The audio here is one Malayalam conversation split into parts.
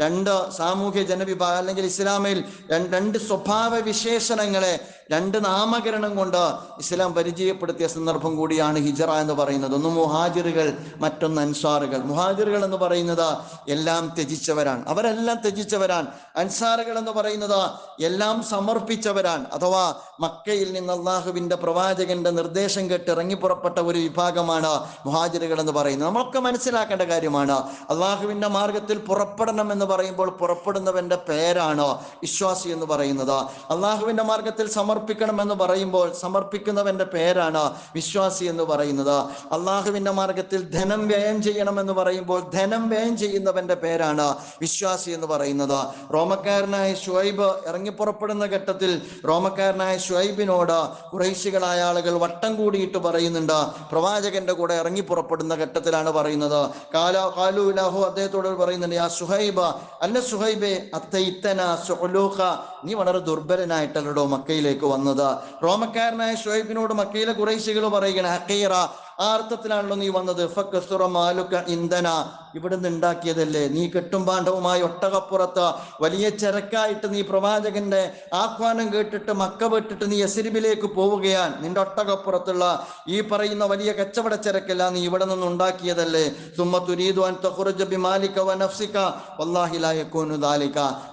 രണ്ട് സാമൂഹ്യ ജനവിഭാഗം അല്ലെങ്കിൽ ഇസ്ലാമിൽ രണ്ട് സ്വഭാവ വിശേഷണങ്ങളെ രണ്ട് നാമകരണം കൊണ്ട് ഇസ്ലാം പരിചയപ്പെടുത്തിയ സന്ദർഭം കൂടിയാണ് ഹിജറ എന്ന് പറയുന്നത്. ഒന്ന് മുഹാജിറുകൾ മറ്റൊന്ന് അൻസാറുകൾ. മുഹാജിറുകൾ എന്ന് പറയുന്നത് എല്ലാം ത്യജിച്ചവരാണ്. അവരെല്ലാം ത്യജിച്ചവരാണ്. അൻസാറുകൾ എന്ന് പറയുന്നത് എല്ലാം സമർപ്പിച്ചവരാണ്. അഥവാ മക്കയിൽ നിന്ന് അള്ളാഹുവിന്റെ പ്രവാചകന്റെ നിർദ്ദേശം കേട്ട് ഇറങ്ങി പുറപ്പെട്ട ഒരു വിഭാഗമാണ് മുഹാജിറുകൾ എന്ന് പറയുന്നത്. നമ്മളൊക്കെ മനസ്സിലാക്കേണ്ട കാര്യമാണ് അള്ളാഹുവിന്റെ മാർഗത്തിൽ പുറപ്പെടണം പറയുമ്പോൾ പുറപ്പെടുന്നവന്റെ പേരാണ് വിശ്വാസി എന്ന് പറയുന്നത്. അള്ളാഹുവിന്റെ മാർഗത്തിൽ സമർപ്പിക്കണം എന്ന് പറയുമ്പോൾ സമർപ്പിക്കുന്നവന്റെ പേരാണ് വിശ്വാസി എന്ന് പറയുന്നത്. അള്ളാഹുവിന്റെ മാർഗത്തിൽ ധനം വ്യയം ചെയ്യണം എന്ന് പറയുമ്പോൾ ധനം വ്യയം ചെയ്യുന്നവന്റെ പേരാണ് വിശ്വാസി എന്ന് പറയുന്നത്. റോമക്കാരനായ ഷുഐബ് ഇറങ്ങി പുറപ്പെടുന്ന ഘട്ടത്തിൽ റോമക്കാരനായ ഷുഐബിനോട് കുറേശികളായ ആളുകൾ വട്ടം കൂടിയിട്ട് പറയുന്നുണ്ട്. പ്രവാചകന്റെ കൂടെ ഇറങ്ങി പുറപ്പെടുന്ന ഘട്ടത്തിലാണ് പറയുന്നത്. കാല കാലു ലാഹു അദ്ദേഹത്തോട് പറയുന്നുണ്ട് ആ സുഹൈബ് അല്ല സുഹൈബെ അത്തൈത്തന സുഹലൂഖ നീ വളരെ ദുർബലനായിട്ടല്ലടോ മക്കയിലേക്ക് വന്നത്. റോമക്കാരനായ ഷുഹൈബിനോട് മക്കയിലെ കുറേശികൾ പറയുകയാണ് ഹക്കീറ ആ അർത്ഥത്തിലാണല്ലോ നീ വന്നത്. ഫക്കസുറ മാലുക ഇന്ധന ഇവിടുന്ന് ഉണ്ടാക്കിയതല്ലേ നീ കെട്ടുംപാണ്ഡവുമായി ഒട്ടകപ്പുറത്ത് വലിയ ചരക്കായിട്ട് നീ പ്രവാചകന്റെ ആഹ്വാനം കേട്ടിട്ട് മക്ക വിട്ടിട്ട് നീ എസിരിബിലേക്ക് പോവുകയാണ്. നിന്റെ ഒട്ടകപ്പുറത്തുള്ള ഈ പറയുന്ന വലിയ കച്ചവട ചരക്കല്ല നീ ഇവിടെ നിന്ന് ഉണ്ടാക്കിയതല്ലേ?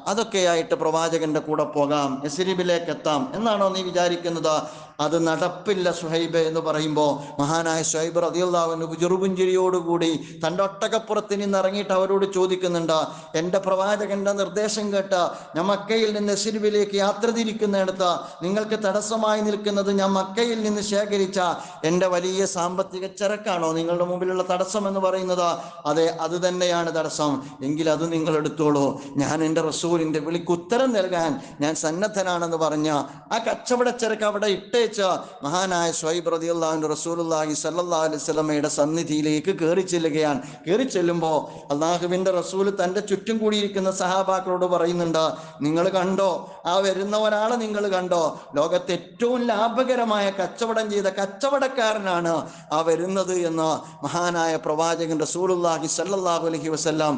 അതൊക്കെയായിട്ട് പ്രവാചകന്റെ കൂടെ പോകാം. എസിരിബിലേക്ക് എത്താം എന്നാണോ നീ വിചാരിക്കുന്നത്? അത് നടപ്പില്ല സുഹൈബ് എന്ന് പറയുമ്പോൾ മഹാനായ സുഹൈബ് റതിയുള്ളാവിന് ചെറുപുഞ്ചിരിയോടുകൂടി തന്റെ ഒട്ടകപ്പുറത്ത് നിന്ന് ഇറങ്ങിയിട്ട് അവരോട് ചോദിക്കുന്നുണ്ട് എന്റെ പ്രവാചകന്റെ നിർദ്ദേശം കേട്ട ഞാൻ മക്കയിൽ നിന്ന് എസിരുവിലേക്ക് യാത്ര തിരിക്കുന്നിടത്ത് നിങ്ങൾക്ക് തടസ്സമായി നിൽക്കുന്നത് ഞാൻ മക്കയിൽ നിന്ന് ശേഖരിച്ച എന്റെ വലിയ സാമ്പത്തിക ചരക്കാണോ? നിങ്ങളുടെ മുമ്പിലുള്ള തടസ്സം എന്ന് പറയുന്നത് അതെ അത് തന്നെയാണ് തടസ്സം. എങ്കിൽ അത് നിങ്ങൾ എടുത്തോളൂ. ഞാൻ എന്റെ റസൂലിന്റെ വിളിക്ക് ഉത്തരം നൽകാൻ ഞാൻ സന്നദ്ധനാണെന്ന് പറഞ്ഞ ആ കച്ചവടച്ചരക്ക് അവിടെ ഇട്ടേച്ച് മഹാനായ സ്വൈബ് റതിയുള്ളാഹിന്റെ റസൂലുള്ളാഹി സല്ലാ അലൈഹി സ്വലമയുടെ സന്നിധിയിലേക്ക് കയറി ചെല്ലുകയാണ്. കയറി ചെല്ലുമ്പോൾ അള്ളാഹുവിന്റെ റസൂൽ തന്റെ ചുറ്റും കൂടിയിരിക്കുന്ന സഹാബാക്കളോട് പറയുന്നുണ്ട് നിങ്ങൾ കണ്ടോ? ആ വരുന്ന ഒരാളെ നിങ്ങൾ കണ്ടോ? ലോകത്തെ ഏറ്റവും ലാഭകരമായ കച്ചവടം ചെയ്ത കച്ചവടക്കാരനാണ് ആ വരുന്നത് എന്ന് മഹാനായ പ്രവാചകൻ റസൂലുള്ളാഹി അലഹി അലൈഹി വസല്ലം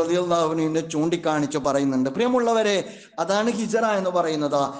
റതി അള്ളാഹുവിനെ ചൂണ്ടിക്കാണിച്ച് പറയുന്നുണ്ട്. പ്രിയമുള്ളവരെ അതാണ് ഹിജറ എന്ന് പറയുന്നത്.